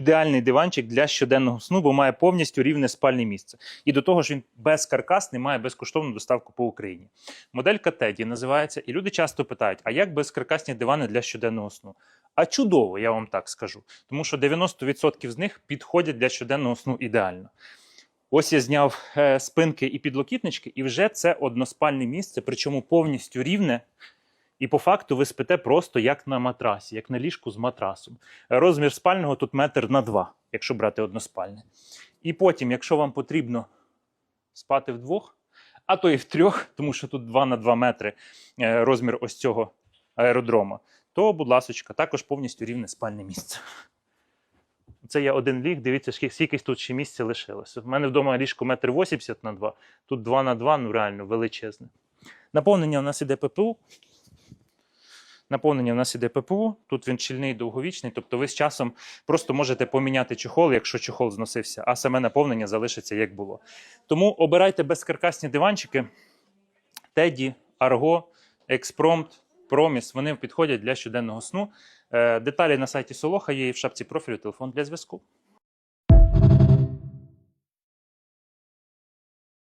Ідеальний диванчик для щоденного сну, бо має повністю рівне спальне місце. І до того ж він безкаркасний, має безкоштовну доставку по Україні. Моделька Теді називається, і люди часто питають: а як безкаркасні дивани для щоденного сну? А чудово, я вам так скажу. Тому що 90% з них підходять для щоденного сну ідеально. Ось я зняв е, спинки і підлокітнички, і вже це односпальне місце, причому повністю рівне. І по факту ви спите просто як на матрасі, як на ліжку з матрасом. Розмір спального тут метр на два, якщо брати односпальне. І потім, якщо вам потрібно спати вдвох, а то і в трьох, тому що тут 2 на 2 метри е, розмір ось цього аеродрома, то, будь ласочка, також повністю рівне спальне місце. Це я один ліг, дивіться, скільки тут ще місця лишилося. У мене вдома ліжко метр 80 на 2, тут 2 на 2, ну реально величезне. Наповнення у нас іде ППУ. Наповнення у нас іде ППУ, тут він щільний довговічний, тобто ви з часом просто можете поміняти чохол, якщо чохол зносився, а саме наповнення залишиться як було. Тому обирайте безкаркасні диванчики. Теді, Арго, Експромт, Проміс. Вони підходять для щоденного сну. Е, Деталі на сайті Солоха є і в шапці профілю телефон для зв'язку.